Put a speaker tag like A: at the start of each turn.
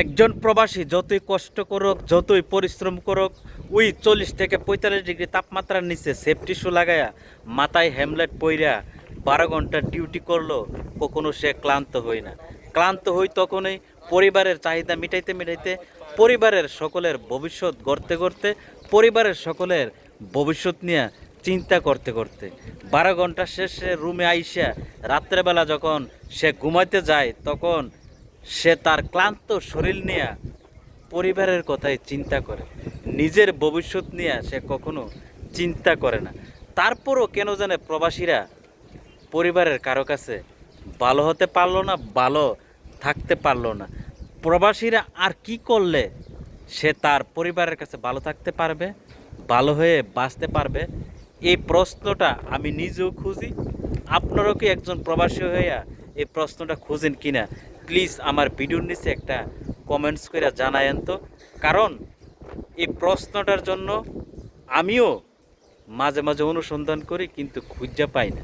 A: একজন প্রবাসী যতই কষ্ট করুক, যতই পরিশ্রম করুক, ওই চল্লিশ থেকে পঁয়তাল্লিশ ডিগ্রি তাপমাত্রার নিচে সেফটি শু লাগায়া মাথায় হ্যামলেট পইরা বারো ঘণ্টা ডিউটি করল, কখনো সে ক্লান্ত হয় না। ক্লান্ত হই তখনই পরিবারের চাহিদা মিটাইতে মিটাইতে পরিবারের সকলের ভবিষ্যৎ গড়তে গড়তে, পরিবারের সকলের ভবিষ্যৎ নিয়ে চিন্তা করতে করতে। বারো ঘণ্টা শেষে রুমে আইসা রাত্রেবেলা যখন সে ঘুমাইতে যায়, তখন সে তার ক্লান্ত শরীর নিয়ে পরিবারের কথাই চিন্তা করে। নিজের ভবিষ্যৎ নিয়ে সে কখনো চিন্তা করে না। তারপরও কেন জানে প্রবাসীরা পরিবারের কারও কাছে ভালো হতে পারল না, ভালো থাকতে পারল না। প্রবাসীরা আর কি করলে সে তার পরিবারের কাছে ভালো থাকতে পারবে, ভালো হয়ে বাঁচতে পারবে? এই প্রশ্নটা আমি নিজেও খুঁজি। আপনারাও কি একজন প্রবাসী হইয়া এই প্রশ্নটা খুঁজেন কিনা? প্লিজ আমার ভিডিওর নিচে একটা কমেন্টস করে জানায়েন তো। কারণ, এই প্রশ্নটার জন্য আমিও মাঝে মাঝে অনুসন্ধান করি, কিন্তু খুঁজে পাই না।